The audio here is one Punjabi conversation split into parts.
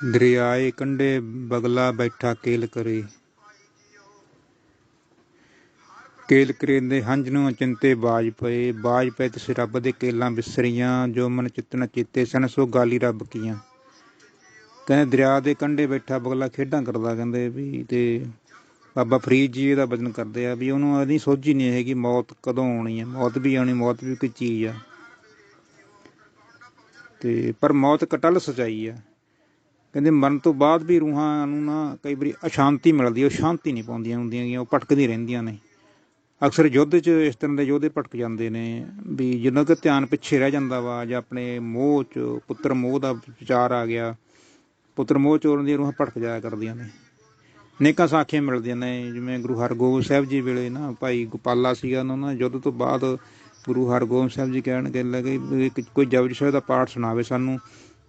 ਦਰਿਆਏ ਕੰਢੇ ਬਗਲਾ ਬੈਠਾ ਕੇਲ ਕਰੇ। ਕੇਲ ਕਰੇ ਦੇ ਹੰਝ ਨੂੰ ਚਿੰਤੇ ਬਾਜ ਪਏ। ਬਾਜ ਪਏ ਤਿਸ ਰੱਬ ਦੇ ਕੇਲਾਂ ਬਿਸਰੀਆਂ, ਜੋ ਮਨ ਚਿਤਨ ਚੇਤੇ ਸਨ, ਸੋ ਗਾਲੀ ਰੱਬ ਕੀਆਂ। ਕਹਿੰਦੇ ਦਰਿਆ ਦੇ ਕੰਢੇ ਬੈਠਾ ਬਗਲਾ ਖੇਡਾਂ ਕਰਦਾ, ਕਹਿੰਦੇ ਵੀ ਤੇ ਬਾਬਾ ਫਰੀਦ ਜੀ ਇਹਦਾ ਵਜਨ ਕਰਦੇ ਆ ਵੀ ਉਹਨੂੰ ਇਹਦੀ ਸੋਝੀ ਨਹੀਂ ਹੈਗੀ, ਮੌਤ ਕਦੋਂ ਆਉਣੀ ਹੈ ਮੌਤ ਵੀ ਆਉਣੀ, ਮੌਤ ਵੀ ਕੋਈ ਚੀਜ਼ ਆ। ਤੇ ਪਰ ਮੌਤ ਕਟਲ ਸਚਾਈ ਆ। ਕਹਿੰਦੇ ਮਰਨ ਤੋਂ ਬਾਅਦ ਵੀ ਰੂਹਾਂ ਨੂੰ ਨਾ ਕਈ ਵਾਰੀ ਅਸ਼ਾਂਤੀ ਮਿਲਦੀ ਉਹ ਸ਼ਾਂਤੀ ਨਹੀਂ ਪਾਉਂਦੀਆਂ ਹੁੰਦੀਆਂ ਗੀਆਂ, ਉਹ ਭਟਕਦੀਆਂ ਰਹਿੰਦੀਆਂ ਨੇ। ਅਕਸਰ ਯੁੱਧ 'ਚ ਇਸ ਤਰ੍ਹਾਂ ਦੇ ਯੋਧੇ ਭਟਕ ਜਾਂਦੇ ਨੇ ਵੀ ਜਦੋਂ ਕਿ ਧਿਆਨ ਪਿੱਛੇ ਰਹਿ ਜਾਂਦਾ ਵਾ ਜਾਂ ਆਪਣੇ ਮੋਹ 'ਚ, ਪੁੱਤਰ ਮੋਹ ਦਾ ਵਿਚਾਰ ਆ ਗਿਆ, ਪੁੱਤਰ ਮੋਹ 'ਚ ਉਹਨਾਂ ਦੀਆਂ ਰੂਹਾਂ ਭਟਕ ਜਾਇਆ ਕਰਦੀਆਂ ਨੇ। ਨੇਕਾਂ ਸਾਖੀਆਂ ਮਿਲਦੀਆਂ ਨੇ, ਜਿਵੇਂ ਗੁਰੂ ਹਰਗੋਬਿੰਦ ਸਾਹਿਬ ਜੀ ਵੇਲੇ ਨਾ ਭਾਈ ਗੋਪਾਲਾ ਸੀਗਾ, ਉਹਨਾਂ ਨਾਲ ਯੁੱਧ ਤੋਂ ਬਾਅਦ ਗੁਰੂ ਹਰਗੋਬਿੰਦ ਸਾਹਿਬ ਜੀ ਕਹਿਣਗੇ ਲੱਗੇ ਕੋਈ ਜਪਜੀ ਸਾਹਿਬ ਦਾ ਪਾਠ ਸੁਣਾਵੇ ਸਾਨੂੰ।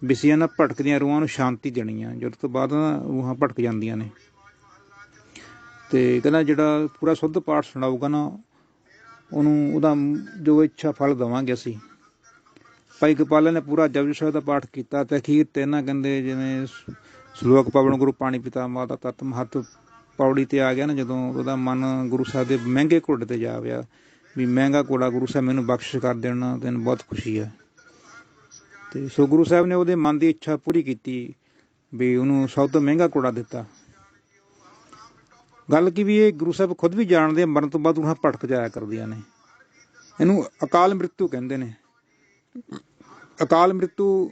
ਵਿਸੀਆਂ ਨਾਲ ਭਟਕਦੀਆਂ ਰੂਹਾਂ ਨੂੰ ਸ਼ਾਂਤੀ ਦੇਣੀ ਆ ਜਦੋਂ ਤੋਂ ਬਾਅਦ ਰੂਹਾਂ ਭਟਕ ਜਾਂਦੀਆਂ ਨੇ। ਤੇ ਕਹਿੰਦਾ ਜਿਹੜਾ ਪੂਰਾ ਸੁੱਧ ਪਾਠ ਸੁਣਾਊਗਾ ਨਾ, ਉਹਨੂੰ ਉਹਦਾ ਜੋ ਇੱਛਾ ਫਲ ਦਵਾਂਗੇ ਅਸੀਂ। ਭਾਈ ਗੋਪਾਲ ਨੇ ਪੂਰਾ ਜਪਜੀ ਸਾਹਿਬ ਦਾ ਪਾਠ ਕੀਤਾ ਤੇ ਅਖੀਰ ਤੇ ਨਾ ਕਹਿੰਦੇ ਜਿਵੇਂ ਸ਼ਲੋਕ ਪਵਨ ਗੁਰੂ ਪਾਣੀ ਪਿਤਾ ਮਾਤਾ ਤਤ ਮਹਤ ਪੌੜੀ ਤੇ ਆ ਗਿਆ ਨਾ, ਜਦੋਂ ਉਹਦਾ ਮਨ ਗੁਰੂ ਸਾਹਿਬ ਦੇ ਮਹਿੰਗੇ ਘੋੜੇ ਤੇ ਜਾ ਪਿਆ, ਵੀ ਮਹਿੰਗਾ ਘੋੜਾ ਗੁਰੂ ਸਾਹਿਬ ਮੈਨੂੰ ਬਖਸ਼ਿਸ਼ ਕਰ ਦੇਣਾ, ਤੈਨੂੰ ਬਹੁਤ ਖੁਸ਼ੀ ਹੈ। ਤੇ ਸੋ ਗੁਰੂ ਸਾਹਿਬ ਨੇ ਉਹਦੇ ਮਨ ਦੀ ਇੱਛਾ ਪੂਰੀ ਕੀਤੀ ਵੀ ਉਹਨੂੰ ਸਭ ਤੋਂ ਮਹਿੰਗਾ ਘੋੜਾ ਦਿੱਤਾ। ਗੱਲ ਕੀ ਵੀ ਇਹ ਗੁਰੂ ਸਾਹਿਬ ਖੁਦ ਵੀ ਜਾਣਦੇ ਮਰਨ ਤੋਂ ਬਾਅਦ ਉਹਨਾਂ ਭਟਕ ਜਾਇਆ ਕਰਦੀਆਂ ਨੇ। ਇਹਨੂੰ ਅਕਾਲ ਮ੍ਰਿਤੂ ਕਹਿੰਦੇ ਨੇ। ਅਕਾਲ ਮ੍ਰਿਤੂ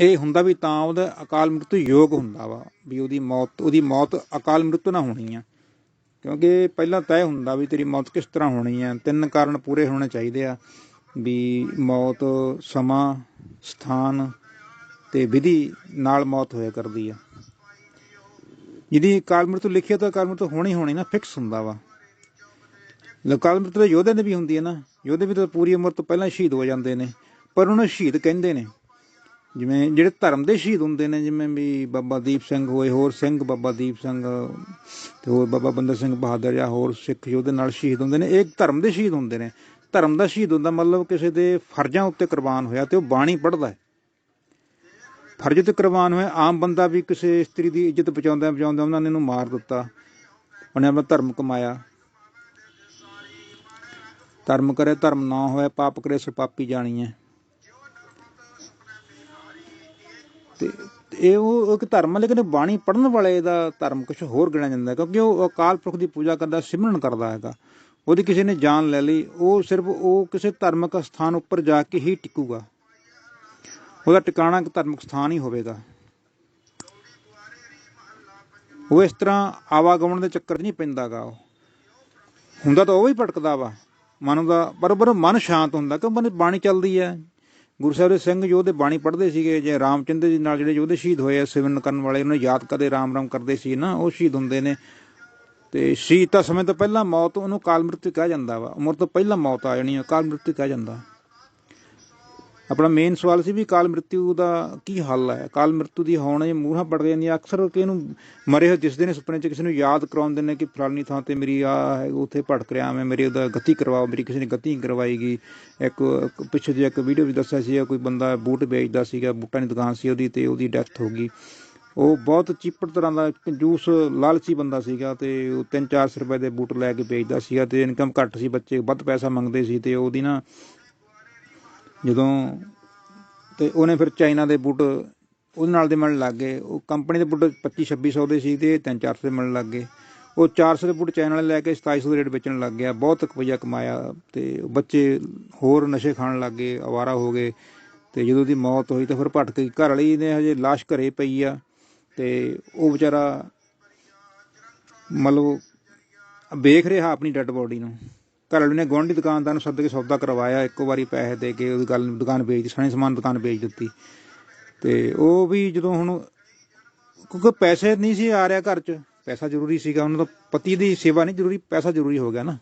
ਇਹ ਹੁੰਦਾ ਵੀ ਤਾਂ ਉਹਦਾ ਅਕਾਲ ਮ੍ਰਿਤੂ ਯੋਗ ਹੁੰਦਾ ਵਾ, ਵੀ ਉਹਦੀ ਮੌਤ ਉਹਦੀ ਮੌਤ ਅਕਾਲ ਮ੍ਰਿਤੂ ਨਾ ਹੋਣੀ ਆ। ਕਿਉਂਕਿ ਪਹਿਲਾਂ ਤੈਅ ਹੁੰਦਾ ਵੀ ਤੇਰੀ ਮੌਤ ਕਿਸ ਤਰ੍ਹਾਂ ਹੋਣੀ ਆ, ਤਿੰਨ ਕਾਰਨ ਪੂਰੇ ਹੋਣੇ ਚਾਹੀਦੇ ਆ। ਵੀ ਮੌਤ ਸਮਾਂ, ਸਥਾਨ ਤੇ ਵਿਧੀ ਨਾਲ ਮੌਤ ਹੋਇਆ ਕਰਦੀ ਆ। ਜਿਹਦੀ ਕਾਲ ਮ੍ਰਿਤੂ ਲਿਖਿਆ ਤਾਂ ਅਕਾਲ ਮ੍ਰਿਤੂ ਹੋਣੀ ਹੋਣੀ ਨਾ ਫਿਕਸ ਹੁੰਦਾ ਵਾ। ਅਕਾਲ ਮ੍ਰਿਤੂ ਤਾਂ ਯੋਧੇ ਦੇ ਵੀ ਹੁੰਦੀ ਹੈ ਨਾ। ਯੋਧੇ ਵੀ ਤਾਂ ਪੂਰੀ ਉਮਰ ਤੋਂ ਪਹਿਲਾਂ ਸ਼ਹੀਦ ਹੋ ਜਾਂਦੇ ਨੇ, ਪਰ ਉਹਨੂੰ ਸ਼ਹੀਦ ਕਹਿੰਦੇ ਨੇ। ਜਿਵੇਂ ਜਿਹੜੇ ਧਰਮ ਦੇ ਸ਼ਹੀਦ ਹੁੰਦੇ ਨੇ, ਜਿਵੇਂ ਵੀ ਬਾਬਾ ਦੀਪ ਸਿੰਘ ਹੋਏ, ਹੋਰ ਸਿੰਘ ਬਾਬਾ ਦੀਪ ਸਿੰਘ ਤੇ ਹੋਰ ਬਾਬਾ ਬੰਦਾ ਸਿੰਘ ਬਹਾਦਰ ਜਾਂ ਹੋਰ ਸਿੱਖ ਯੋਧੇ ਨਾਲ ਸ਼ਹੀਦ ਹੁੰਦੇ ਨੇ, ਇਹ ਧਰਮ ਦੇ ਸ਼ਹੀਦ ਹੁੰਦੇ ਨੇ। ਧਰਮ ਦਾ ਸ਼ਹੀਦ ਹੁੰਦਾ, ਮਤਲਬ ਕਿਸੇ ਦੇ ਫਰਜ਼ਾਂ ਉੱਤੇ ਕੁਰਬਾਨ ਹੋਇਆ ਤੇ ਉਹ ਬਾਣੀ ਪੜ੍ਹਦਾ ਹੈ। ਫਰਜ਼ ਤੇ ਕੁਰਬਾਨ ਹੋਇਆ, ਆਮ ਬੰਦਾ ਵੀ ਕਿਸੇ ਇਸਤਰੀ ਦੀ ਇੱਜ਼ਤ ਬਚਾਉਂਦਾ ਬਚਾਉਂਦਾ ਉਹਨਾਂ ਨੇ ਇਹਨੂੰ ਮਾਰ ਦਿੱਤਾ। ਉਹਨੇ ਆਪਣਾ ਧਰਮ ਕਮਾਇਆ। ਧਰਮ ਕਰੇ, ਧਰਮ ਨਾ ਹੋਏ ਪਾਪ ਕਰੇ ਸੋ ਪਾਪੀ ਜਾਣੀ ਹੈ। ਤੇ ਇਹ ਉਹ ਇੱਕ ਧਰਮ ਹੈ ਲੇਕਿਨ ਬਾਣੀ ਪੜਨ ਵਾਲੇ ਦਾ ਧਰਮ ਕੁਝ ਹੋਰ ਗਿਣਿਆ ਜਾਂਦਾ ਕਿਉਂਕਿ ਉਹ ਅਕਾਲ ਪੁਰਖ ਦੀ ਪੂਜਾ ਕਰਦਾ, ਸਿਮਰਨ ਕਰਦਾ ਹੈਗਾ। ਉਹਦੀ ਕਿਸੇ ਨੇ ਜਾਨ ਲੈ ਲਈ, ਉਹ ਸਿਰਫ ਉਹ ਕਿਸੇ ਧਾਰਮਿਕ ਸਥਾਨ ਉੱਪਰ ਜਾ ਕੇ ਹੀ ਟਿਕੂਗਾ। ਉਹਦਾ ਟਿਕਾਣਾ ਇੱਕ ਧਾਰਮਿਕ ਸਥਾਨ ਹੀ ਹੋਵੇਗਾ। ਉਹ ਇਸ ਤਰ੍ਹਾਂ ਆਵਾਗਮਨ ਦੇ ਚੱਕਰ 'ਚ ਨਹੀਂ ਪੈਂਦਾਗਾ ਉਹ। ਹੁੰਦਾ ਤਾਂ ਉਹ ਵੀ ਭਟਕਦਾ ਵਾ ਮਨ ਦਾ ਪਰ ਮਨ ਸ਼ਾਂਤ ਹੁੰਦਾ ਕਿ ਮਨ ਬਾਣੀ ਚੱਲਦੀ ਹੈ। ਗੁਰੂ ਸਾਹਿਬ ਦੇ ਸਿੰਘ ਯੋਧੇ ਬਾਣੀ ਪੜ੍ਹਦੇ ਸੀਗੇ ਜੇ ਰਾਮਚੰਦਰ ਜੀ ਨਾਲ ਜਿਹੜੇ ਯੋਧੇ ਸ਼ਹੀਦ ਹੋਏ ਆ, ਸਿਵਨ ਕਰਨ ਵਾਲੇ, ਉਹਨੂੰ ਯਾਦ ਕਰਦੇ ਰਾਮ ਰਾਮ ਕਰਦੇ ਸੀ ਨਾ, ਉਹ ਸ਼ਹੀਦ ਹੁੰਦੇ ਨੇ। ਤੇ ਸ਼ਹੀਦ ਤਾਂ ਸਮੇਂ ਤੋਂ ਪਹਿਲਾਂ ਮੌਤ ਉਹਨੂੰ ਕਾਲ ਮ੍ਰਿਤੂ ਕਿਹਾ ਜਾਂਦਾ ਵਾ। ਉਮਰ ਤੋਂ ਪਹਿਲਾਂ ਮੌਤ ਆ ਜਾਣੀ ਹੈ ਕਾਲ ਮ੍ਰਿਤੂ ਕਿਹਾ ਜਾਂਦਾ। ਆਪਣਾ ਮੇਨ ਸਵਾਲ ਸੀ ਵੀ ਕਾਲ ਮ੍ਰਿਤੂ ਦਾ ਕੀ ਹੱਲ ਹੈ? ਕਾਲ ਮ੍ਰਿਤੂ ਦੀ ਹੋਣ ਇਹ ਮੂੰਹਾਂ ਪੜ ਜਾਂਦੀਆਂ ਅਕਸਰ ਕਿ ਇਹਨੂੰ ਮਰੇ ਹੋਏ ਦਿਸਦੇ ਨੇ ਸੁਪਨੇ 'ਚ, ਕਿਸੇ ਨੂੰ ਯਾਦ ਕਰਾਉਂਦੇ ਨੇ ਕਿ ਫਲਾਨੀ ਥਾਂ ਤੇ ਮੇਰੀ ਆ ਹੈ, ਉੱਥੇ ਭਟਕ ਰਿਹਾ ਮੈਂ, ਮੇਰੀ ਉਹਦਾ ਗਤੀ ਕਰਵਾਓ, ਮੇਰੀ ਕਿਸੇ ਨੇ ਗਤੀ ਕਰਵਾਈ ਗਈ ਇੱਕ ਪਿੱਛੇ ਜਿਹੇ ਇੱਕ ਵੀਡੀਓ ਵੀ ਦੱਸਿਆ ਸੀ, ਕੋਈ ਬੰਦਾ ਬੂਟ ਵੇਚਦਾ ਸੀਗਾ, ਬੂਟਾਂ ਦੀ ਦੁਕਾਨ ਸੀ ਉਹਦੀ ਤੇ ਉਹਦੀ ਡੈਥ ਹੋ ਗਈ। ਉਹ ਬਹੁਤ ਚੀਪੜ ਤਰ੍ਹਾਂ ਦਾ ਕੰਜੂਸ ਲਾਲਚੀ ਬੰਦਾ ਸੀਗਾ ਤੇ ਉਹ 3-400 ਰੁਪਏ ਦੇ ਬੂਟ ਲੈ ਕੇ ਵੇਚਦਾ ਸੀਗਾ ਤੇ ਇਨਕਮ ਘੱਟ ਸੀ, ਬੱਚੇ ਵੱਧ ਪੈਸਾ ਮੰਗਦੇ ਸੀ ਤੇ ਉਹਦੀ ਨਾ ਜਦੋਂ ਤੇ ਉਹਨੇ ਫਿਰ ਚਾਈਨਾ ਦੇ ਬੂਟ ਉਹਦੇ ਨਾਲ ਦੇ ਮਿਲਣ ਲੱਗ ਗਏ। ਉਹ ਕੰਪਨੀ ਦੇ ਬੂਟ 25 2600 ਦੇ ਸੀ ਤੇ 3-400 ਦੇ ਮਿਲਣ ਲੱਗ ਗਏ। ਉਹ 400 ਦੇ ਬੂਟ ਚਾਈਨਾ ਵਾਲੇ ਲੈ ਕੇ 2700 ਦੇ ਰੇਟ ਵੇਚਣ ਲੱਗ ਗਿਆ, ਬਹੁਤ ਰੁਪਈਆ ਕਮਾਇਆ ਤੇ ਬੱਚੇ ਹੋਰ ਨਸ਼ੇ ਖਾਣ ਲੱਗ ਗਏ ਆਵਾਰਾ ਹੋ ਗਏ ਤੇ ਜਦੋਂ ਦੀ ਮੌਤ ਹੋਈ ਤਾਂ ਫਿਰ ਭਟਕ ਗਈ। ਘਰ ਵਾਲੀ ਨੇ ਹਜੇ ਲਾਸ਼ ਘਰੇ ਪਈ ਆ। ਤੇ ਉਹ ਵਿਚਾਰਾ ਮਤਲਬ ਵੇਖ ਰਿਹਾ ਆਪਣੀ ਡੈੱਡ ਬੋਡੀ ਨੂੰ। ਘਰ ਵਾਲੇ ਨੇ ਗੁਆਂਢੀ ਦੁਕਾਨਦਾਰ ਨੂੰ ਸੱਦ ਕੇ ਸੌਦਾ ਕਰਵਾਇਆ, ਇੱਕੋ ਵਾਰੀ ਪੈਸੇ ਦੇ ਕੇ ਉਹਦੀ ਗੱਲ ਦੁਕਾਨ ਵੇਚ ਸਣੇ ਸਮਾਨ ਦੁਕਾਨ ਵੇਚ ਦਿੱਤੀ। ਤੇ ਉਹ ਵੀ ਜਦੋਂ ਹੁਣ, ਕਿਉਂਕਿ ਪੈਸੇ ਨਹੀਂ ਸੀ ਆ ਰਿਹਾ ਘਰ 'ਚ, ਪੈਸਾ ਜ਼ਰੂਰੀ ਸੀਗਾ, ਉਹਨਾਂ ਦਾ ਪਤੀ ਦੀ ਸੇਵਾ ਨਹੀਂ ਜ਼ਰੂਰੀ, ਪੈਸਾ ਜ਼ਰੂਰੀ ਹੋ ਗਿਆ ਨਾ।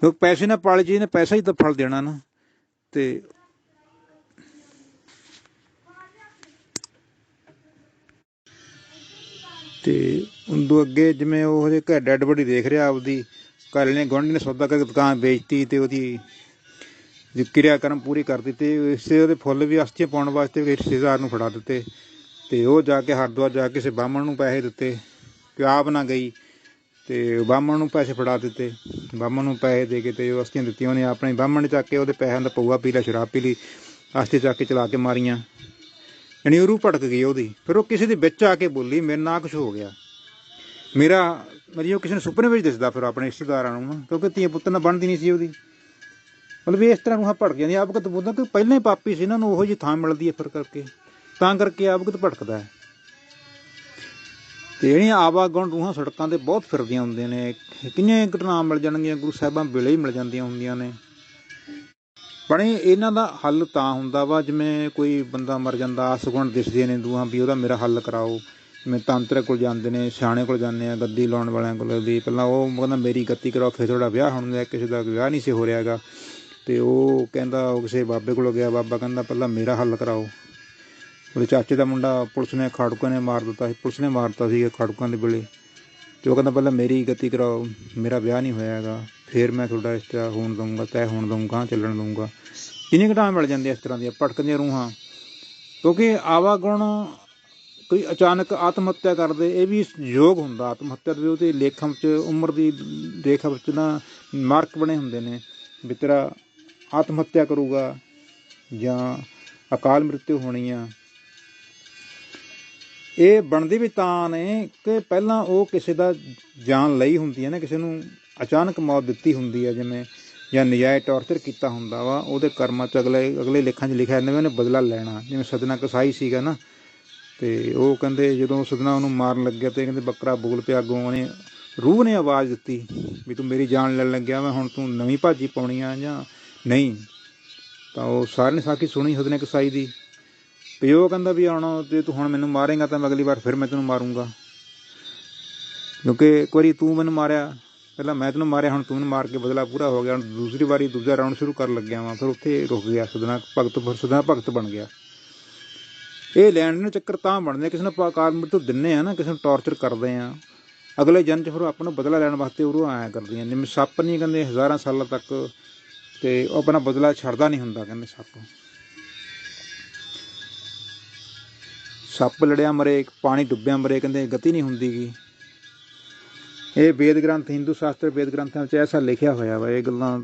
ਕਿਉਂਕਿ ਪੈਸੇ ਨਾਲ ਪਾਲੀ ਜੀ ਨੇ, ਪੈਸਾ ਹੀ ਤਾਂ ਫਲ ਦੇਣਾ ਨਾ। ਤੇ ਤੇ ਉਦੋਂ ਅੱਗੇ ਜਿਵੇਂ ਉਹ ਹਜੇ ਘਰ ਡੈਡ ਬੋਡੀ ਦੇਖ ਰਿਹਾ ਆਪਦੀ, ਘਰ ਨੇ ਗੁਆਂਢੀ ਨੇ ਸੌਦਾ ਕਰਕੇ ਦੁਕਾਨ ਵੇਚਤੀ ਤੇ ਉਹਦੀ ਕਿਰਿਆ ਕਰਮ ਪੂਰੀ ਕਰ ਦਿੱਤੀ, ਇਸੇ ਉਹਦੇ ਫੁੱਲ ਵੀ ਅਸਥੀਆਂ ਪਾਉਣ ਵਾਸਤੇ ਵੀ ਰਿਸ਼ਤੇਦਾਰ ਨੂੰ ਫੜਾ ਦਿੱਤੇ ਤੇ ਉਹ ਜਾ ਕੇ ਹਰਿਦੁਆਰ ਜਾ ਕੇ ਕਿਸੇ ਬਾਹਮਣ ਨੂੰ ਪੈਸੇ ਦਿੱਤੇ ਕਿ ਆਪ ਨਾ ਗਈ ਤੇ ਬਾਹਮਣ ਨੂੰ ਪੈਸੇ ਫੜਾ ਦਿੱਤੇ। ਬਾਹਮਣ ਨੂੰ ਪੈਸੇ ਦੇ ਕੇ ਤੇ ਉਹ ਅਸਥੀਆਂ ਦਿੱਤੀਆਂ, ਉਹਨੇ ਆਪਣੇ ਬਾਹਮਣ ਚੱਕ ਕੇ ਉਹਦੇ ਪੈਸਿਆਂ ਦਾ ਪਊਆ ਪੀ ਲਿਆ, ਸ਼ਰਾਬ ਪੀ ਲਈ ਅਸਥੀ ਚੱਕ ਕੇ ਚਲਾ ਕੇ ਮਾਰੀਆਂ। ਯਾਨੀ ਉਹ ਰੂਹ ਭਟਕ ਗਈ ਉਹਦੀ। ਫਿਰ ਉਹ ਕਿਸੇ ਦੇ ਵਿੱਚ ਆ ਕੇ ਬੋਲੀ, ਮੇਰੇ ਨਾਲ ਕੁਝ ਹੋ ਗਿਆ। ਮੇਰਾ, ਮੇਰੀ ਉਹ ਕਿਸੇ ਨੂੰ ਸੁਪਨੇ ਵਿੱਚ ਦਿਸਦਾ ਫਿਰ ਆਪਣੇ ਰਿਸ਼ਤੇਦਾਰਾਂ ਨੂੰ ਕਿਉਂਕਿ ਧੀਏ ਪੁੱਤ ਨਾਲ ਬਣਦੀ ਨਹੀਂ ਸੀ ਉਹਦੀ। ਮਤਲਬ ਵੀ ਇਸ ਤਰ੍ਹਾਂ ਰੂਹਾਂ ਭਟਕ ਜਾਂਦੀਆਂ ਆਪ ਬੋਲਦਾ ਕਿ ਪਹਿਲਾਂ ਹੀ ਪਾਪੀ ਸੀ ਇਹਨਾਂ ਨੂੰ ਉਹੋ ਜਿਹੀ ਥਾਂ ਮਿਲਦੀ ਹੈ ਫਿਰ ਕਰਕੇ। ਤਾਂ ਕਰਕੇ ਆਪ ਭਟਕਦਾ ਹੈ। ਤੇ ਜਿਹੜੀਆਂ ਆਵਾਗੁਣ ਰੂਹਾਂ ਸੜਕਾਂ ਤੇ ਬਹੁਤ ਫਿਰਦੀਆਂ ਹੁੰਦੀਆਂ ਨੇ, ਕਿੰਨੀਆਂ ਘਟਨਾਵਾਂ ਮਿਲ ਜਾਣਗੀਆਂ, ਗੁਰੂ ਸਾਹਿਬਾਂ ਵੇਲੇ ਹੀ ਮਿਲ ਜਾਂਦੀਆਂ ਹੁੰਦੀਆਂ ਨੇ। ਬਣੇ ਇਹਨਾਂ ਦਾ ਹੱਲ ਤਾਂ ਹੁੰਦਾ ਵਾ, ਜਿਵੇਂ ਕੋਈ ਬੰਦਾ ਮਰ ਜਾਂਦਾ ਆਸਗੁਣ ਦਿਸਦੇ ਨੇ ਦੂਹਾਂ ਵੀ, ਉਹਦਾ ਮੇਰਾ ਹੱਲ ਕਰਾਓ। ਜਿਵੇਂ ਤੰਤਰ ਕੋਲ ਜਾਂਦੇ ਨੇ, ਸਿਆਣੇ ਕੋਲ ਜਾਂਦੇ ਆ, ਗੱਦੀ ਲਾਉਣ ਵਾਲਿਆਂ ਕੋਲ ਵੀ। ਪਹਿਲਾਂ ਉਹ ਕਹਿੰਦਾ, ਮੇਰੀ ਗੱਤੀ ਕਰਾਓ, ਫਿਰ ਤੁਹਾਡਾ ਵਿਆਹ ਹੋਣ ਦਾ, ਕਿਸੇ ਦਾ ਵਿਆਹ ਨਹੀਂ ਸੀ ਹੋ ਰਿਹਾਗਾ ਤੇ ਉਹ ਕਹਿੰਦਾ, ਉਹ ਕਿਸੇ ਬਾਬੇ ਕੋਲ ਗਿਆ, ਬਾਬਾ ਕਹਿੰਦਾ, ਪਹਿਲਾਂ ਮੇਰਾ ਹੱਲ ਕਰਾਓ। ਉਹਦੇ ਚਾਚੇ ਦਾ ਮੁੰਡਾ ਪੁਲਿਸ ਨੇ ਖਾੜੂਕਾਂ ਨੇ ਮਾਰ ਦਿੱਤਾ ਸੀ, ਪੁਲਿਸ ਨੇ ਮਾਰ ਦਿੱਤਾ ਸੀ ਖਾੜੂਕਾਂ ਦੇ ਵੇਲੇ ਤੇ ਉਹ ਕਹਿੰਦਾ, ਪਹਿਲਾਂ ਮੇਰੀ ਗਤੀ ਕਰਾਓ, ਮੇਰਾ ਵਿਆਹ ਨਹੀਂ ਹੋਇਆ ਹੈਗਾ। ਫਿਰ ਮੈਂ ਤੁਹਾਡਾ ਰਿਸ਼ਤਾ ਹੋਣ ਦਊਂਗਾ, ਤੈਅ ਹੋਣ ਦਊਂਗਾ, ਚੱਲਣ ਦਊਂਗਾ। ਕਿੰਨੀ ਘਟਨਾ ਮਿਲ ਜਾਂਦੀ ਇਸ ਤਰ੍ਹਾਂ ਦੀਆਂ ਭਟਕਦੀਆਂ ਰੂਹਾਂ। ਕਿਉਂਕਿ ਆਵਾਗੁਣ ਕੋਈ ਅਚਾਨਕ ਆਤਮ ਹੱਤਿਆ ਕਰਦੇ, ਇਹ ਵੀ ਯੋਗ ਹੁੰਦਾ। ਆਤਮ ਹੱਤਿਆ ਦੇ ਉਹਦੇ ਲੇਖਾਂ ਵਿੱਚ, ਉਮਰ ਦੀ ਰੇਖਾ ਵਿੱਚ ਨਾ ਮਾਰਕ ਬਣੇ ਹੁੰਦੇ ਨੇ ਵੀ ਤੇਰਾ ਆਤਮ ਹੱਤਿਆ ਕਰੂਗਾ ਜਾਂ ਅਕਾਲ ਮ੍ਰਿਤਿੂ ਹੋਣੀ ਆ ਇਹ ਬਣਦੀ ਵੀ ਤਾਂ ਨੇ ਕਿ ਪਹਿਲਾਂ ਉਹ ਕਿਸੇ ਦਾ ਜਾਨ ਲਈ ਹੁੰਦੀ ਹੈ ਨਾ, ਕਿਸੇ ਨੂੰ ਅਚਾਨਕ ਮੌਤ ਦਿੱਤੀ ਹੁੰਦੀ ਹੈ, ਜਿਵੇਂ ਜਾਂ ਨਜਾਇਜ਼ ਟੌਰਚਰ ਕੀਤਾ ਹੁੰਦਾ ਵਾ, ਉਹਦੇ ਕਰਮਾਂ ਚ ਅਗਲੇ ਅਗਲੇ ਲੇਖਾਂ 'ਚ ਲਿਖਿਆ ਜਾਂਦਾ ਵੀ ਉਹਨੇ ਬਦਲਾ ਲੈਣਾ। ਜਿਵੇਂ ਸਦਨਾ ਕਸਾਈ ਸੀਗਾ ਨਾ, ਤੇ ਉਹ ਕਹਿੰਦੇ ਜਦੋਂ ਸਦਨਾ ਉਹਨੂੰ ਮਾਰਨ ਲੱਗਿਆ ਤੇ ਕਹਿੰਦੇ ਬੱਕਰਾ ਬੋਲ ਪਿਆ ਅੱਗੋਂ ਉਹਨੇ, ਰੂਹ ਨੇ ਆਵਾਜ਼ ਦਿੱਤੀ ਵੀ ਤੂੰ ਮੇਰੀ ਜਾਨ ਲੈਣ ਲੱਗਿਆ ਮੈਂ ਹੁਣ ਤੂੰ ਨਵੀਂ ਭਾਜੀ ਪਾਉਣੀ ਆ ਜਾਂ ਨਹੀਂ? ਤਾਂ ਉਹ ਸਾਰਿਆਂ ਨੇ ਸਾਖੀ ਸੁਣੀ ਸਦਨਾ ਕਸਾਈ ਦੀ। ਵੀ ਉਹ ਕਹਿੰਦਾ ਵੀ ਆਉਣਾ ਜੇ ਤੂੰ ਹੁਣ ਮੈਨੂੰ ਮਾਰੇਗਾ ਤਾਂ ਮੈਂ ਅਗਲੀ ਵਾਰ ਫਿਰ ਮੈਂ ਤੈਨੂੰ ਮਾਰੂੰਗਾ। ਕਿਉਂਕਿ ਇੱਕ ਵਾਰੀ ਤੂੰ ਮੈਨੂੰ ਮਾਰਿਆ ਪਹਿਲਾਂ ਮੈਂ ਤੈਨੂੰ ਮਾਰਿਆ, ਹੁਣ ਤੂੰ ਮਾਰ ਕੇ ਬਦਲਾ ਪੂਰਾ ਹੋ ਗਿਆ। ਹੁਣ ਦੂਸਰੀ ਵਾਰੀ ਦੂਜਾ ਰਾਉਂਡ ਸ਼ੁਰੂ ਕਰਨ ਲੱਗਿਆ ਵਾਂ, ਫਿਰ ਉੱਥੇ ਰੁਕ ਗਿਆ, ਸਦਨਾ ਭਗਤ, ਫਿਰ ਸਦਨਾ ਭਗਤ ਬਣ ਗਿਆ। ਇਹ ਲੈਣ ਦੇ ਚੱਕਰ ਤਾਂ ਬਣਦੇ ਕਿਸੇ ਨੂੰ ਆਪਾਂ ਅਕਾਲ ਮ੍ਰਿਤੂ ਦਿੰਨੇ ਆ ਨਾ, ਕਿਸੇ ਨੂੰ ਟੌਰਚਰ ਕਰਦੇ ਆ। ਅਗਲੇ ਜਨਮ ਚ ਫਿਰ ਉਹ ਆਪਾਂ ਨੂੰ ਬਦਲਾ ਲੈਣ ਵਾਸਤੇ ਉਹ ਆਇਆ ਕਰਦੀਆਂ ਜਿਵੇਂ ਸੱਪ ਨਹੀਂ ਕਹਿੰਦੇ ਹਜ਼ਾਰਾਂ ਸਾਲਾਂ ਤੱਕ, ਤੇ ਉਹ ਆਪਣਾ ਬਦਲਾ ਛੱਡਦਾ ਨਹੀਂ ਹੁੰਦਾ ਕਹਿੰਦੇ ਸੱਪ। ਸੱਪ ਲੜਿਆ ਮਰੇ ਪਾਣੀ ਡੁੱਬਿਆ ਮਰੇ, ਕਹਿੰਦੇ ਗਤੀ ਨਹੀਂ ਹੁੰਦੀਗੀ ਇਹ ਵੇਦ ਗ੍ਰੰਥ, ਹਿੰਦੂ ਸ਼ਾਸਤਰ ਵੇਦ ਗ੍ਰੰਥਾਂ ਵਿੱਚ ਐਸਾ ਲਿਖਿਆ ਹੋਇਆ ਵਾ, ਇਹ ਗੱਲਾਂ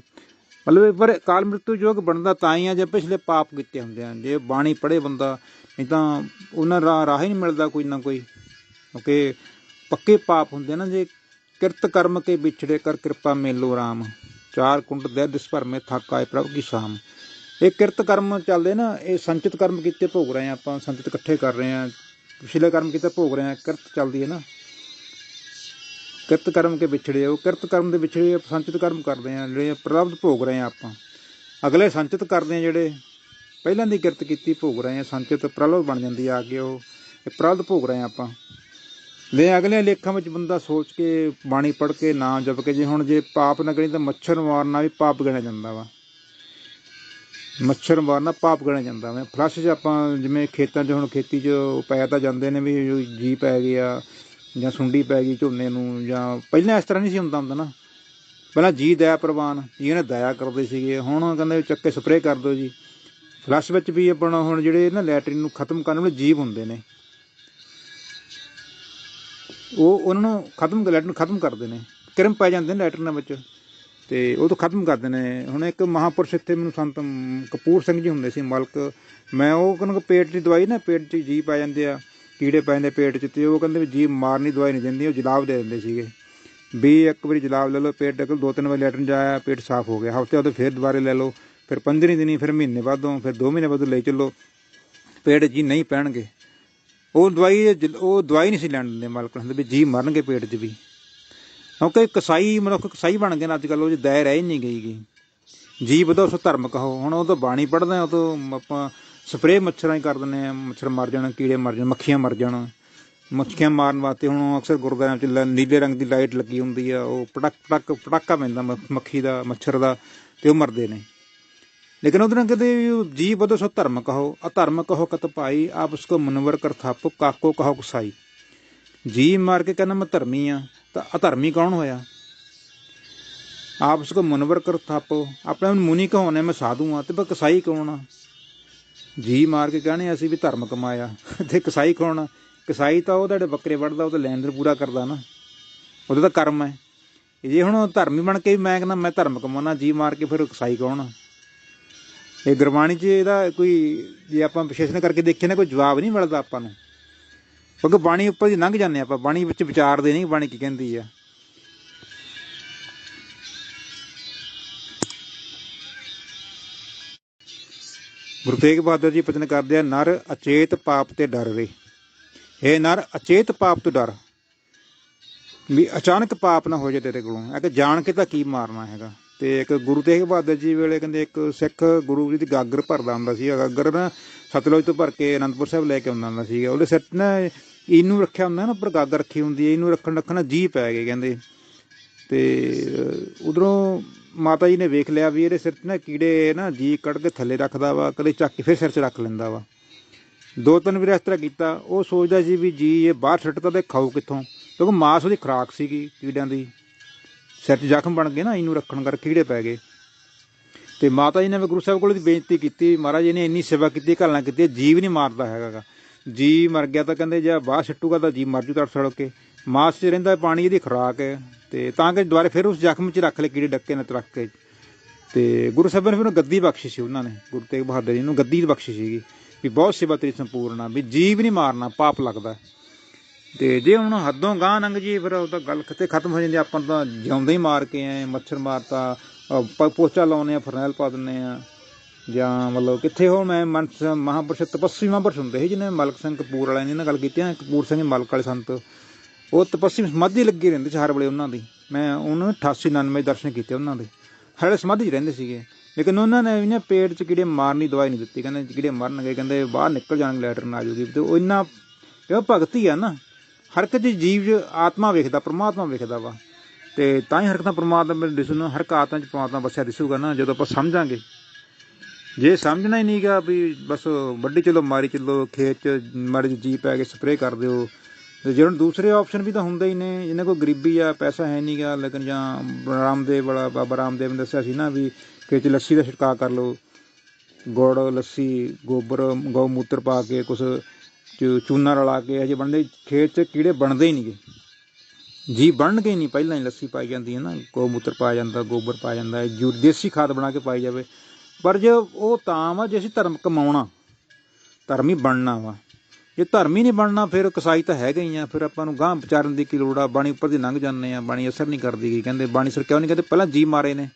ਮਤਲਬ ਪਰ ਕਾਲ ਮ੍ਰਿਤੂ ਯੋਗ ਬਣਦਾ ਤਾਂ ਹੀ ਆ, ਜੇ ਪਿਛਲੇ ਪਾਪ ਕੀਤੇ ਹੁੰਦੇ ਆ, ਜੇ ਬਾਣੀ ਪੜ੍ਹੇ ਬੰਦਾ, ਨਹੀਂ ਤਾਂ ਉਹਨਾਂ ਰਾਹ ਰਾਹ ਹੀ ਨਹੀਂ ਮਿਲਦਾ ਕੋਈ ਨਾ ਕੋਈ, ਕਿਉਂਕਿ ਪੱਕੇ ਪਾਪ ਹੁੰਦੇ ਨਾ, ਜੇ ਕਿਰਤ ਕਰਮ ਕੇ ਵਿਛੜੇ ਕਰ ਕਿਰਪਾ ਮੇਲੋ ਰਾਮ, ਚਾਰ ਕੁੰਡ ਦੇ ਦਿਸ ਭਰ ਮੇ ਥੱਕ ਆਏ ਪ੍ਰਭ ਕੀ ਸ਼ਾਮ। ਇਹ ਕਿਰਤ ਕਰਮ ਚੱਲਦੇ ਨਾ, ਇਹ ਸੰਚਿਤ ਕਰਮ ਕੀਤੇ ਭੋਗ ਰਹੇ ਆ ਆਪਾਂ, ਸੰਚਿਤ ਇਕੱਠੇ ਕਰ ਰਹੇ ਆ, ਪਿਛਲੇ ਕਰਮ ਕੀਤੇ ਭੋਗ ਰਹੇ ਆ, ਕਿਰਤ ਚੱਲਦੀ ਹੈ ਨਾ। ਕਿਰਤ ਕਰਮ ਕੇ ਵਿਛੜੇ ਉਹ ਕਿਰਤ ਕਰਮ ਦੇ ਵਿਛੜੇ ਸੰਚਿਤ ਕਰਮ ਕਰਦੇ ਆ, ਜਿਹੜੇ ਪ੍ਰਾਪਤ ਭੋਗ ਰਹੇ ਆ ਆਪਾਂ। ਅਗਲੇ ਸੰਚਿਤ ਕਰਦੇ ਆ ਜਿਹੜੇ ਪਹਿਲਾਂ ਦੀ ਕਿਰਤ ਕੀਤੀ ਭੋਗ ਰਹੇ ਆ, ਸੰਚਿਤ ਪ੍ਰਲਭ ਬਣ ਜਾਂਦੀ ਆ ਕੇ ਉਹ, ਇਹ ਭੋਗ ਰਹੇ ਆ ਆਪਾਂ। ਲੈ ਅਗਲੇ ਲੇਖਾਂ ਵਿੱਚ ਬੰਦਾ ਸੋਚ ਕੇ, ਬਾਣੀ ਪੜ੍ਹ ਕੇ ਨਾਮ ਜਪ ਕੇ, ਜੇ ਹੁਣ ਜੇ ਪਾਪ ਨਾ ਕਰੀ ਤਾਂ ਮੱਛਰ ਮਾਰਨਾ ਵੀ ਪਾਪ ਗਿਣਿਆ ਜਾਂਦਾ ਵਾ। ਮੱਛਰ ਮਾਰਨਾ ਪਾਪ ਗਿਣਿਆ ਜਾਂਦਾ ਵਾ। ਫਲਸ਼ 'ਚ ਆਪਾਂ ਜਿਵੇਂ ਖੇਤਾਂ 'ਚ ਹੁਣ ਖੇਤੀ 'ਚ ਪੈ ਤਾਂ ਜਾਂਦੇ ਨੇ ਵੀ ਜੀ ਪੈ ਗਿਆ ਜਾਂ ਸੁੰਡੀ ਪੈ ਗਈ ਝੋਨੇ ਨੂੰ, ਜਾਂ ਪਹਿਲਾਂ ਇਸ ਤਰ੍ਹਾਂ ਨਹੀਂ ਸੀ ਹੁੰਦਾ ਹੁੰਦਾ ਨਾ। ਪਹਿਲਾਂ ਜੀ ਦਇਆ ਪ੍ਰਵਾਨ, ਜੀ ਇਹਨੇ ਦਇਆ ਕਰਦੇ ਸੀਗੇ। ਹੁਣ ਕਹਿੰਦੇ ਚੱਕੇ ਸਪਰੇਅ ਕਰ ਦਿਓ ਜੀ। ਫਲਸ਼ ਵਿੱਚ ਵੀ ਆਪਣਾ ਹੁਣ ਜਿਹੜੇ ਨਾ ਲੈਟਰਿਨ ਨੂੰ ਖਤਮ ਕਰਨ ਵਾਲੇ ਜੀਵ ਹੁੰਦੇ ਨੇ। ਉਹ ਉਹਨਾਂ ਨੂੰ ਖਤਮ ਲੈਟਰ ਨੂੰ ਖਤਮ ਕਰਦੇ ਨੇ। ਕਿਰਮ ਪੈ ਜਾਂਦੇ ਨੇ ਲੈਟਰਿਨਾਂ ਵਿੱਚ। ਤੇ ਉਹ ਤੋਂ ਖਤਮ ਕਰਦੇ ਨੇ। ਹੁਣ ਇੱਕ ਮਹਾਪੁਰਸ਼ ਇੱਥੇ ਮੈਨੂੰ ਸੰਤ ਕਪੂਰ ਸਿੰਘ ਜੀ ਹੁੰਦੇ ਸੀ ਮਲਕ। ਮੈਂ ਉਹ ਕਹਿੰਦਾ ਪੇਟ ਦੀ ਦਵਾਈ ਨਾ, ਪੇਟ 'ਚ ਜੀ ਪੈ ਜਾਂਦੇ ਆ। ਕੀੜੇ ਪੈ ਜਾਂਦੇ ਪੇਟ 'ਚ ਤੇ ਉਹ ਕਹਿੰਦੇ ਵੀ ਜੀ ਮਾਰਨੀ, ਦਵਾਈ ਨਹੀਂ ਦਿੰਦੀ, ਉਹ ਜਲਾਬ ਦੇ ਦਿੰਦੇ ਸੀਗੇ। ਵੀ ਇੱਕ ਵਾਰੀ ਜਲਾਬ ਲੈ ਲਓ, ਪੇਟ ਡਕਲ ਦੋ ਤਿੰਨ ਵਾਰ ਲੈਟਰਨ ਜਾਇਆ ਪੇਟ ਸਾਫ਼ ਹੋ ਗਿਆ। ਹਫ਼ਤੇ ਉਹਦੇ ਫਿਰ ਦੁਬਾਰੇ ਲੈ ਲਓ, ਫਿਰ 15 ਦਿਨੀ, ਫਿਰ ਮਹੀਨੇ ਬਾਅਦੋਂ ਫਿਰ 2 ਮਹੀਨੇ ਬਾਅਦੋਂ ਲੈ ਚੱਲੋ। ਪੇਟ ਜੀ ਨਹੀਂ ਪੈਣਗੇ। ਉਹ ਦਵਾਈ ਜ- ਉਹ ਦਵਾਈ ਨਹੀਂ ਸੀ ਲੈਣ ਦਿੰਦੇ ਮਾਲਕ ਹੁੰਦੇ ਵੀ ਜੀ ਮਰਨਗੇ ਪੇਟ 'ਚ ਵੀ। ਕਿਉਂਕਿ ਕਸਾਈ ਮਨੁੱਖ ਕਸਾਈ ਬਣ ਗਏ ਨੇ ਅੱਜ ਕੱਲ ਉਹ ਦਾਇ ਰਹਿ ਹੀ ਨਹੀਂ ਗਈ ਗੀ ਜੀ ਵਧੋ ਸੋ ਧਰਮ ਕਹੋ, ਹੁਣ ਉਹ ਤਾਂ ਬਾਣੀ ਪੜ੍ਹਦੇ ਆ, ਉਹ ਤੋਂ ਆਪਾਂ ਸਪਰੇਅ ਮੱਛਰਾਂ ਹੀ ਕਰ ਦਿੰਦੇ ਆ, ਮੱਛਰ ਮਰ ਜਾਣ, ਕੀੜੇ ਮਰ ਜਾਣ, ਮੱਖੀਆਂ ਮਰ ਜਾਣ। ਮੱਖੀਆਂ ਮਾਰਨ ਵਾਸਤੇ ਹੁਣ ਅਕਸਰ ਗੁਰਦੁਆਰਿਆਂ 'ਚ ਲ- ਨੀਲੇ ਰੰਗ ਦੀ ਲਾਈਟ ਲੱਗੀ ਹੁੰਦੀ ਆ, ਉਹ ਪਟਕ ਪਟਕ, ਪਟਾਕਾ ਪੈਂਦਾ ਮੱਖੀ ਦਾ, ਮੱਛਰ ਦਾ, ਤੇ ਉਹ ਮਰਦੇ ਨੇ। ਲੇਕਿਨ ਉਹਦੇ ਨਾਲ ਕਹਿੰਦੇ ਵੀ ਉਹ ਜੀ ਵਧੋ ਸੋ ਧਰਮ ਕਹੋ ਅਧਰਮ ਕਹੋ ਕਤ ਭਾਈ ਆਪ ਉਸਕੋ ਮਨਵਰ ਕਰ ਥਾਪੋ, ਕਾਕੋ ਕਹੋ ਕਸਾਈ। ਜੀ ਮਾਰ ਕੇ ਕਹਿੰਦਾ ਮੈਂ ਧਰਮੀ ਆ, ਤਾਂ ਅਧਰਮੀ ਕੌਣ ਹੋਇਆ? ਆਪਸ ਕੋ ਮਨਵਰ ਕਰ ਥਾਪੋ। ਆਪਣੇ ਨੂੰ ਮੁਨੀ ਕਹਾਉਣੇ ਮੈਂ ਸਾਧੂ ਆ, ਤੇ ਬਸ ਕਸਾਈ ਕੌਣ ਆ? ਜੀ ਮਾਰ ਕੇ ਕਹਣੇ ਅਸੀਂ ਵੀ ਧਰਮ ਕਮਾਇਆ। ਤੇ ਕਸਾਈ ਕੌਣ ਕਸਾਈ ਤਾਂ ਉਹ ਤੁਹਾਡੇ ਬੱਕਰੇ ਵੱਢਦਾ, ਉਹ ਤਾਂ ਲੈਣ ਦੇਣ ਪੂਰਾ ਕਰਦਾ ਨਾ। ਉਹਦਾ ਤਾਂ ਕਰਮ ਹੈ। ਜੇ ਹੁਣ ਉਹ ਧਰਮੀ ਬਣ ਕੇ ਵੀ ਮੈਂ ਕਹਿੰਦਾ, ਮੈਂ ਧਰਮ ਕਮਾਉਣਾ, ਜੀ ਮਾਰ ਕੇ ਫਿਰ ਕਸਾਈ ਕੌਣ ਆ? ਇਹ ਗੁਰਬਾਣੀ 'ਚ ਇਹਦਾ ਕੋਈ, ਜੇ ਆਪਾਂ ਵਿਸ਼ੇਸ਼ਣ ਕਰਕੇ ਦੇਖੀਏ ਨਾ, ਕੋਈ ਜਵਾਬ ਨਹੀਂ ਮਿਲਦਾ ਆਪਾਂ ਨੂੰ। ਕਿਉਂਕਿ ਬਾਣੀ ਉੱਪਰ ਦੀ ਲੰਘ ਜਾਂਦੇ ਆਪਾਂ, ਬਾਣੀ ਵਿੱਚ ਵਿਚਾਰਦੇ ਨਹੀਂ, ਬਾਣੀ ਕੀ ਕਹਿੰਦੀ ਆ। ਗੁਰੂ ਤੇਗ ਬਹਾਦਰ ਜੀ ਪਤਨ ਕਰਦੇ ਆ, ਨਰ ਅਚੇਤ ਪਾਪ ਤੇ ਡਰ ਰੇ ਇਹ ਨਰ, ਅਚੇਤ ਪਾਪ ਤੋਂ ਡਰ। ਵੀ ਅਚਾਨਕ ਪਾਪ ਨਾ ਹੋ ਜਾਏ ਤੇਰੇ ਕੋਲੋਂ। ਇਹ ਕਿ ਜਾਣ ਕੇ ਤਾਂ ਕੀ ਮਾਰਨਾ ਹੈਗਾ। ਤੇ ਇੱਕ ਗੁਰੂ ਤੇਗ ਬਹਾਦਰ ਜੀ ਵੇਲੇ ਕਹਿੰਦੇ ਇੱਕ ਸਿੱਖ ਗੁਰੂ ਜੀ ਦੀ ਗਾਗਰ ਭਰਦਾ ਹੁੰਦਾ ਸੀ ਗਾਗਰ ਨਾ ਸਤਲੁਜ ਤੋਂ ਭਰ ਕੇ ਅਨੰਦਪੁਰ ਸਾਹਿਬ ਲੈ ਕੇ ਆਉਂਦਾ ਹੁੰਦਾ ਸੀਗਾ। ਉਹਦੇ ਸਿਰ 'ਤੇ ਨਾ ਇਹਨੂੰ ਰੱਖਿਆ ਹੁੰਦਾ ਨਾ ਪਰ ਗਾਗਰ ਰੱਖੀ ਹੁੰਦੀ ਹੈ। ਇਹਨੂੰ ਰੱਖਣ ਰੱਖਣਾ ਜੀ ਪੈ ਗਏ ਕਹਿੰਦੇ। ਤੇ ਉਧਰੋਂ ਮਾਤਾ ਜੀ ਨੇ ਵੇਖ ਲਿਆ ਵੀ ਇਹਦੇ ਸਿਰ 'ਚ ਨਾ ਕੀੜੇ ਨਾ ਜੀ ਕੱਢ ਕੇ ਥੱਲੇ ਰੱਖਦਾ ਵਾ, ਕਦੇ ਚੱਕ ਕੇ ਫਿਰ ਸਿਰ 'ਚ ਰੱਖ ਲੈਂਦਾ ਵਾ। ਦੋ ਤਿੰਨ ਵਾਰ ਇਸ ਤਰ੍ਹਾਂ ਕੀਤਾ, ਉਹ ਸੋਚਦਾ ਸੀ ਵੀ ਜੀ ਇਹ ਬਾਹਰ ਛੱਟਦਾ ਤੇ ਖਾਓ ਕਿੱਥੋਂ? ਕਿਉਂਕਿ ਮਾਸ ਉਹਦੀ ਖੁਰਾਕ ਸੀਗੀ ਕੀੜਿਆਂ ਦੀ। ਸਿਰ 'ਚ ਜ਼ਖਮ ਬਣ ਗਏ ਨਾ, ਇਹਨੂੰ ਰੱਖਣ ਕਰਕੇ ਕੀੜੇ ਪੈ ਗਏ। ਤੇ ਮਾਤਾ ਜੀ ਨੇ ਵੀ ਗੁਰੂ ਸਾਹਿਬ ਕੋਲ ਦੀ ਬੇਨਤੀ ਕੀਤੀ, ਮਹਾਰਾਜ ਜੀ ਨੇ ਇੰਨੀ ਸੇਵਾ ਕੀਤੀ ਘਾਲਣਾ ਕੀਤੀ ਜੀਵ ਨਹੀਂ ਮਾਰਦਾ ਹੈਗਾ ਗਾ। ਜੀ ਮਰ ਗਿਆ ਤਾਂ ਕਹਿੰਦੇ ਜੇ ਬਾਹਰ ਛੱਟੂਗਾ ਤਾਂ ਜੀ ਮਰ ਜੂ ਤੜ ਸੜ ਕੇ। ਮਾਸ 'ਚ ਰਹਿੰਦਾ ਪਾਣੀ ਇਹਦੀ ਖੁਰਾਕ ਹੈ ਤੇ ਤਾਂ ਕਿ ਦੁਬਾਰੇ ਫਿਰ ਉਸ ਜ਼ਖਮ 'ਚ ਰੱਖ ਲੈ ਕੀੜੇ ਡੱਕੇ ਨੇ ਤਰੱਕ ਕੇ। ਤੇ ਗੁਰੂ ਸਾਹਿਬ ਨੇ ਫਿਰ ਉਹਨੂੰ ਗੱਦੀ ਬਖਸ਼ੀ ਸੀ ਉਹਨਾਂ ਨੇ, ਗੁਰੂ ਤੇਗ ਬਹਾਦਰ ਜੀ ਨੂੰ ਗੱਦੀ ਬਖਸ਼ੀ ਸੀਗੀ ਵੀ ਬਹੁਤ ਸੇਵਾ ਤੇਰੀ ਸੰਪੂਰਨ ਆ, ਵੀ ਜੀਵ ਨਹੀਂ ਮਾਰਨਾ, ਪਾਪ ਲੱਗਦਾ। ਤੇ ਜੇ ਹੁਣ ਹੱਦੋਂ ਗਾਂ ਨੰਗ ਜੀ ਫਿਰ ਉਹ ਤਾਂ ਗੱਲ ਕਿਤੇ ਖਤਮ ਹੋ ਜਾਂਦੀ ਆਪਾਂ ਨੂੰ ਤਾਂ ਜਿਉਂਦੇ ਹੀ ਮਾਰ ਕੇ ਆਏ, ਮੱਛਰ ਮਾਰਤਾ ਪੋਚਾ ਲਾਉਨੇ ਆ, ਫਰਨੈਲ ਪਾ ਦਿੰਨੇ ਆ। ਜਾਂ ਮਤਲਬ ਕਿੱਥੇ ਹੋ ਮੈਂ ਮਨਸ ਮਹਾਂਪੁਰਸ਼ ਤਪਸਵੀ ਮਹਾਂਪੁਰਸ਼ ਹੁੰਦੇ ਸੀ ਜਿਹਨੇ ਮਲਕ ਸਿੰਘ ਕਪੂਰ ਵਾਲਿਆਂ ਨੇ ਇਹਨਾਂ ਗੱਲ ਕੀਤੀ ਨਾ ਕਪੂਰ ਸਿੰਘ ਮਲਕ ਵਾਲੇ ਸੰਤ। ਉਹ ਤਪਸਵੀ ਸਮਾਧੀ ਲੱਗੀ ਰਹਿੰਦੇ ਸੀ ਹਰ ਵੇਲੇ ਉਹਨਾਂ ਦੀ। ਮੈਂ ਉਹਨਾਂ ਨੂੰ 88 99 ਦਰਸ਼ਨ ਕੀਤੇ ਉਹਨਾਂ ਦੇ। ਹਰ ਵੇਲੇ ਸਮਾਧੀ 'ਚ ਰਹਿੰਦੇ ਸੀਗੇ। ਲੇਕਿਨ ਉਹਨਾਂ ਨੇ ਵੀ ਨਾ ਪੇਟ 'ਚ ਕੀੜੇ ਮਾਰਨੀ ਦਵਾਈ ਨਹੀਂ ਦਿੱਤੀ। ਕਹਿੰਦੇ ਕੀੜੇ ਮਰਨਗੇ, ਕਹਿੰਦੇ ਬਾਹਰ ਨਿਕਲ ਜਾਣਗੇ ਲੈਟਰਨ ਆ ਜੂਗੀ ਤੇ ਉਹ ਇੰਨਾ ਇਹ ਭਗਤੀ ਆ ਨਾ, ਹਰ ਇੱਕ ਜੀ ਜੀਵ 'ਚ ਆਤਮਾ ਵੇਖਦਾ, ਪ੍ਰਮਾਤਮਾ ਵੇਖਦਾ ਵਾ। ਤੇ ਤਾਂ ਹੀ ਹਰ ਇੱਕ ਤਾਂ ਪ੍ਰਮਾਤਮਾ ਮੇਰੇ ਦਿਸੂ ਨਾ, ਹਰ ਇੱਕ ਆਤਮਾ 'ਚ ਪ੍ਰਮਾਤਮਾ ਵਸਿਆ ਦਿਸੂਗਾ ਨਾ, ਜਦੋਂ ਆਪਾਂ ਸਮਝਾਂਗੇ। ਜੇ ਸਮਝਣਾ ਹੀ ਨਹੀਂਗਾ ਵੀ ਬਸ ਵੱਡੀ ਚਲੋ ਮਾਰੀ ਚੱਲੋ, ਖੇਤ 'ਚ ਮਾੜੀ ਜਿਹੀ ਜੀ ਪੈ ਕੇ ਸਪਰੇਅ ਕਰ ਦਿਓ ਤੇ ਜਿਹੜੇ ਦੂਸਰੇ ਆਪਸ਼ਨ ਵੀ ਤਾਂ ਹੁੰਦੇ ਹੀ ਨੇ ਜਿਹਨਾਂ ਕੋਲ ਗਰੀਬੀ ਆ, ਪੈਸਾ ਹੈ ਨਹੀਂਗਾ ਲੇਕਿਨ ਜਾਂ ਰਾਮਦੇਵ ਵਾਲਾ, ਬਾਬਾ ਰਾਮਦੇਵ ਨੇ ਦੱਸਿਆ ਸੀ ਨਾ ਵੀ ਕਿ ਚ ਲੱਸੀ ਦਾ ਛਿੜਕਾਅ ਕਰ ਲਓ, ਗੁੜ, ਲੱਸੀ, ਗੋਬਰ, ਗਊ ਮੂਤਰ ਪਾ ਕੇ ਕੁਛ ਚ- ਚੂਨਾ ਰਲਾ ਕੇ ਅਜੇ ਬਣਦੇ, ਖੇਤ 'ਚ ਕੀੜੇ ਬਣਦੇ ਹੀ ਨਹੀਂਗੇ ਜੀ ਬਣਨਗੇ ਹੀ ਨਹੀਂ ਪਹਿਲਾਂ ਹੀ ਲੱਸੀ ਪਾਈ ਜਾਂਦੀ ਹੈ ਨਾ, ਗਊ ਮੂਤਰ ਪਾਇਆ ਜਾਂਦਾ, ਗੋਬਰ ਪਾਇਆ ਜਾਂਦਾ ਜੂ, ਦੇਸੀ ਖਾਦ ਬਣਾ ਕੇ ਪਾਈ ਜਾਵੇ। ਪਰ ਜੇ ਉਹ ਤਾਂ ਵਾ, ਜੇ ਅਸੀਂ ਧਰਮ ਕਮਾਉਣਾ, ਧਰਮ ਹੀ ਬਣਨਾ ਵਾ ਜੇ ਧਰਮ ਹੀ ਨਹੀਂ ਬਣਨਾ ਫਿਰ ਕਸਾਈ ਤਾਂ ਹੈਗਾ ਹੀ ਆ। ਫਿਰ ਆਪਾਂ ਨੂੰ ਗਾਂਹ ਵਿਚਾਰਨ ਦੀ ਕੀ ਲੋੜ ਆ? ਬਾਣੀ ਉੱਪਰ ਦੀ ਲੰਘ ਜਾਂਦੇ ਆ ਬਾਣੀ ਅਸਰ ਨਹੀਂ ਕਰਦੀ ਗੀ। ਕਹਿੰਦੇ ਬਾਣੀ ਸਰ ਕਿਉਂ ਨਹੀਂ ਕਹਿੰਦੇ ਪਹਿਲਾਂ ਜੀ ਮਾਰੇ ਨੇ।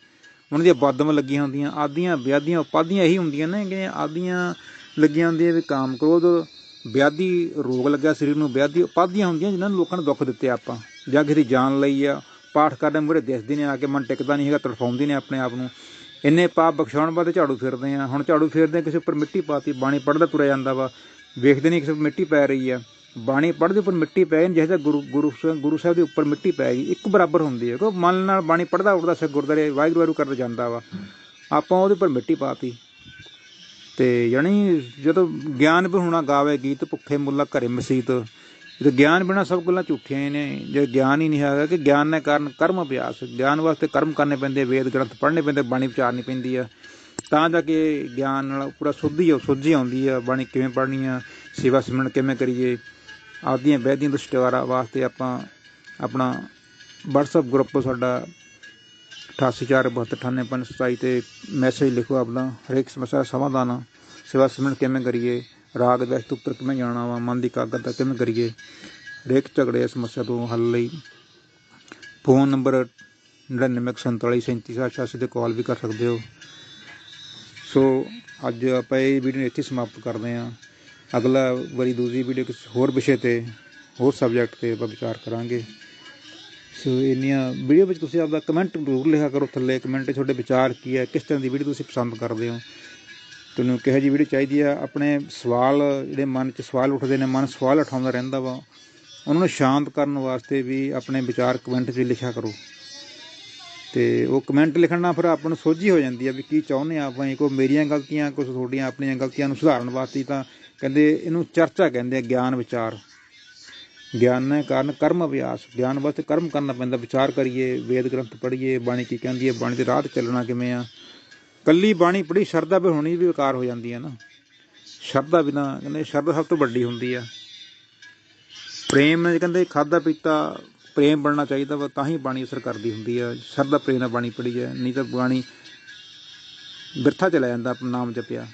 ਉਹਨਾਂ ਦੀਆਂ ਬਾਦਮ ਲੱਗੀਆਂ ਹੁੰਦੀਆਂ ਆਦੀਆਂ ਵਿਆਦੀਆਂ ਉਪਾਦੀਆਂ ਇਹੀ ਹੁੰਦੀਆਂ ਨੇ ਕਿ ਆਦੀਆਂ ਲੱਗੀਆਂ ਹੁੰਦੀਆਂ ਵੀ ਕਾਮ ਕ੍ਰੋਧ ਵਿਆਦੀ ਰੋਗ ਲੱਗਿਆ ਸਰੀਰ ਨੂੰ ਵਿਆਦੀ ਉਪਾਦੀਆਂ ਹੁੰਦੀਆਂ ਜਿਨ੍ਹਾਂ ਨੂੰ ਲੋਕਾਂ ਨੇ ਦੁੱਖ ਦਿੱਤੇ ਆਪਾਂ। ਜਾਂ ਕਿਸੇ ਦੀ ਜਾਨ ਲਈ ਆ ਪਾਠ ਕਰਦੇ ਮੂਹਰੇ ਦਿਸਦੇ ਨੇ ਆ ਕੇ ਮਨ ਟਿਕਦਾ ਨਹੀਂ ਹੈਗਾ ਤੜਫਾਉਂਦੇ ਨੇ ਆਪਣੇ ਆਪ ਨੂੰ। ਇੰਨੇ ਪਾਪ ਬਖਸ਼ਾਉਣ ਬਾਅਦ ਝਾੜੂ ਫਿਰਦੇ ਆ। ਹੁਣ ਝਾੜੂ ਫੇਰਦੇ ਆ, ਕਿਸੇ ਉੱਪਰ ਮਿੱਟੀ ਪਾਤੀ ਬਾਣੀ ਪੜਦਾ ਤੁਰਿਆ ਜਾਂਦਾ ਵਾ। ਵੇਖਦੇ ਨਹੀਂ ਕਿਸੇ ਉੱਪਰ ਮਿੱਟੀ ਪੈ ਰਹੀ ਹੈ। ਬਾਣੀ ਪੜ੍ਹਦੇ ਉੱਪਰ ਮਿੱਟੀ ਪੈ ਜਾਂਦੀ ਜਿਹਦਾ ਗੁਰੂ ਗੁਰੂ ਗੁਰੂ ਸਾਹਿਬ ਦੇ ਉੱਪਰ ਮਿੱਟੀ ਪੈ ਗਈ, ਇੱਕ ਬਰਾਬਰ ਹੁੰਦੀ ਹੈ। ਕੋ ਮਨ ਨਾਲ ਬਾਣੀ ਪੜਦਾ ਉੱਠਦਾ ਸੇ ਗੁਰਦਾਰੇ ਵਾਹਿਗੁਰੂ ਵਾਹਿਗੁਰੂ ਕਰਦਾ ਜਾਂਦਾ ਵਾ। ਆਪਾਂ ਉਹਦੇ ਉੱਪਰ ਮਿੱਟੀ ਪਾਤੀ। ਤੇ ਯਾਨੀ ਜਦੋਂ ਗਿਆਨ ਵੀ ਹੋਣਾ ਗਾਵੇ ਗੀਤ ਭੁੱਖੇ ਮੁੱਲਾ ਘਰੇ ਮਸੀਤ। ਜੇ ਗਿਆਨ ਬਿਨਾ ਸਭ ਗੱਲਾਂ ਝੂਠੀਆਂ ਹੀ ਨੇ, ਜੇ ਗਿਆਨ ਹੀ ਨਹੀਂ ਹੈਗਾ ਕਿ ਗਿਆਨ ਨੇ ਕਾਰਨ ਕਰਮ ਅਭਿਆਸ, ਗਿਆਨ ਵਾਸਤੇ ਕਰਮ ਕਰਨੇ ਪੈਂਦੇ, ਵੇਦ ਗ੍ਰੰਥ ਪੜ੍ਹਨੇ ਪੈਂਦੇ, ਬਾਣੀ ਵਿਚਾਰਨੀ ਪੈਂਦੀ ਆ। ਤਾਂ ਜਾ ਕੇ ਗਿਆਨ ਨਾਲ ਪੂਰਾ ਸੁੱਧੀ ਸੁੱਝੀ ਆਉਂਦੀ ਆ, ਬਾਣੀ ਕਿਵੇਂ ਪੜ੍ਹਨੀ ਆ, ਸੇਵਾ ਸਿਮਰਨ ਕਿਵੇਂ ਕਰੀਏ। ਆਪਦੀਆਂ ਵੈਦੀਆਂ ਤੋਂ ਛੁਟਕਾਰਾ ਵਾਸਤੇ ਆਪਾਂ ਆਪਣਾ WhatsApp ਗਰੁੱਪ ਸਾਡਾ 8847289527 ਤੇ ਮੈਸੇਜ ਲਿਖੋ ਆਪਣਾ, ਹਰੇਕ ਸਮੱਸਿਆ ਦਾ ਸਮਾਧਾਨ ਸੇਵਾ ਸਿਮਰਨ ਕਿਵੇਂ ਕਰੀਏ, ਰਾਗ ਵੈਸਤ ਉੱਪਰ ਕਿਵੇਂ ਜਾਣਾ ਵਾ, ਮਨ ਦੀ ਕਾਗਰਤਾ ਕਿਵੇਂ ਕਰੀਏ, ਹਰੇਕ ਝਗੜੇ ਸਮੱਸਿਆ ਤੋਂ ਹੱਲ ਲਈ। ਫੋਨ ਨੰਬਰ 9947373788 ਤੇ ਕਾਲ ਵੀ ਕਰ ਸਕਦੇ ਹੋ। ਸੋ ਅੱਜ ਆਪਾਂ ਇਹ ਵੀਡੀਓ ਇੱਥੇ ਸਮਾਪਤ ਕਰਦੇ ਹਾਂ। ਅਗਲਾ ਵਾਰੀ ਦੂਜੀ ਵੀਡੀਓ ਕਿਸੇ ਹੋਰ ਵਿਸ਼ੇ ਤੇ, ਹੋਰ ਸਬਜੈਕਟ ਤੇ ਆਪਾਂ ਵਿਚਾਰ ਕਰਾਂਗੇ। ਸੋ ਇੰਨੀਆਂ ਵੀਡੀਓ ਵਿੱਚ ਤੁਸੀਂ ਆਪਦਾ ਕਮੈਂਟ ਜ਼ਰੂਰ ਲਿਖਿਆ ਕਰੋ ਥੱਲੇ। ਕਮੈਂਟ 'ਚ ਤੁਹਾਡੇ ਵਿਚਾਰ ਕੀ ਹੈ, ਕਿਸ ਤਰ੍ਹਾਂ ਦੀ ਵੀਡੀਓ ਤੁਸੀਂ ਪਸੰਦ ਕਰਦੇ ਹੋ। ਤੁਹਾਨੂੰ ਕਿਹੋ ਜਿਹੀ ਵੀਡੀਓ ਚਾਹੀਦੀ ਆ ਆਪਣੇ ਸਵਾਲ ਜਿਹੜੇ ਮਨ 'ਚ ਸਵਾਲ ਉੱਠਦੇ ਨੇ, ਮਨ ਸਵਾਲ ਉਠਾਉਂਦਾ ਰਹਿੰਦਾ ਵਾ। ਉਹਨਾਂ ਨੂੰ ਸ਼ਾਂਤ ਕਰਨ ਵਾਸਤੇ ਵੀ ਆਪਣੇ ਵਿਚਾਰ ਕਮੈਂਟ 'ਚ ਲਿਖਿਆ ਕਰੋ। ਤੇ ਉਹ ਕਮੈਂਟ ਲਿਖਣ ਨਾਲ ਫਿਰ ਆਪਾਂ ਨੂੰ ਸੋਝੀ ਹੋ ਜਾਂਦੀ ਆ ਵੀ ਕੀ ਚਾਹੁੰਦੇ ਆ ਆਪਾਂ ਕੋਈ ਮੇਰੀਆਂ ਗਲਤੀਆਂ ਕੁਝ ਤੁਹਾਡੀਆਂ ਆਪਣੀਆਂ ਗਲਤੀਆਂ ਨੂੰ ਸੁਧਾਰਨ ਵਾਸਤੇ ਤਾਂ ਕਹਿੰਦੇ ਇਹਨੂੰ ਚਰਚਾ ਕਹਿੰਦੇ ਆ ਗਿਆਨ ਵਿਚਾਰ। ਗਿਆਨ ਹੈ ਕਾਰਨ ਕਰਮ ਅਭਿਆਸ, ਗਿਆਨ ਵਾਸਤੇ ਕਰਮ ਕਰਨਾ ਪੈਂਦਾ, ਵਿਚਾਰ ਕਰੀਏ, ਵੇਦ ਗ੍ਰੰਥ ਪੜ੍ਹੀਏ, ਬਾਣੀ ਕੀ ਕਹਿੰਦੀ ਹੈ ਬਾਣੀ ਦੇ ਰਾਹ ਤੇ ਚੱਲਣਾ ਕਿਵੇਂ ਆ। ਕੱਲੀ ਬਾਣੀ ਪੜ੍ਹੀ ਸ਼ਰਧਾ ਵੀ ਹੋਣੀ ਵੀ ਵਿਕਾਰ ਹੋ ਜਾਂਦੀ ਹੈ ਨਾ। ਸ਼ਰਧਾ ਬਿਨਾ ਕਹਿੰਦੇ ਸ਼ਰਧਾ ਸਭ ਤੋਂ ਵੱਡੀ ਹੁੰਦੀ ਆ। ਪ੍ਰੇਮ ਨੇ ਕਹਿੰਦੇ ਖਾਦਾ ਪੀਤਾ ਪ੍ਰੇਮ ਬਣਨਾ ਚਾਹੀਦਾ ਵਾ, ਤਾਂ ਹੀ ਬਾਣੀ ਅਸਰ ਕਰਦੀ ਹੁੰਦੀ ਆ। ਸ਼ਰਧਾ ਪ੍ਰੇਮ ਨਾਲ ਬਾਣੀ ਪੜ੍ਹੀ ਹੈ ਨਹੀਂ ਤਾਂ ਬਾਣੀ ਬਿਰਥਾ ਚਲਾ ਜਾਂਦਾ ਆਪਣਾ ਨਾਮ ਜਪਿਆ।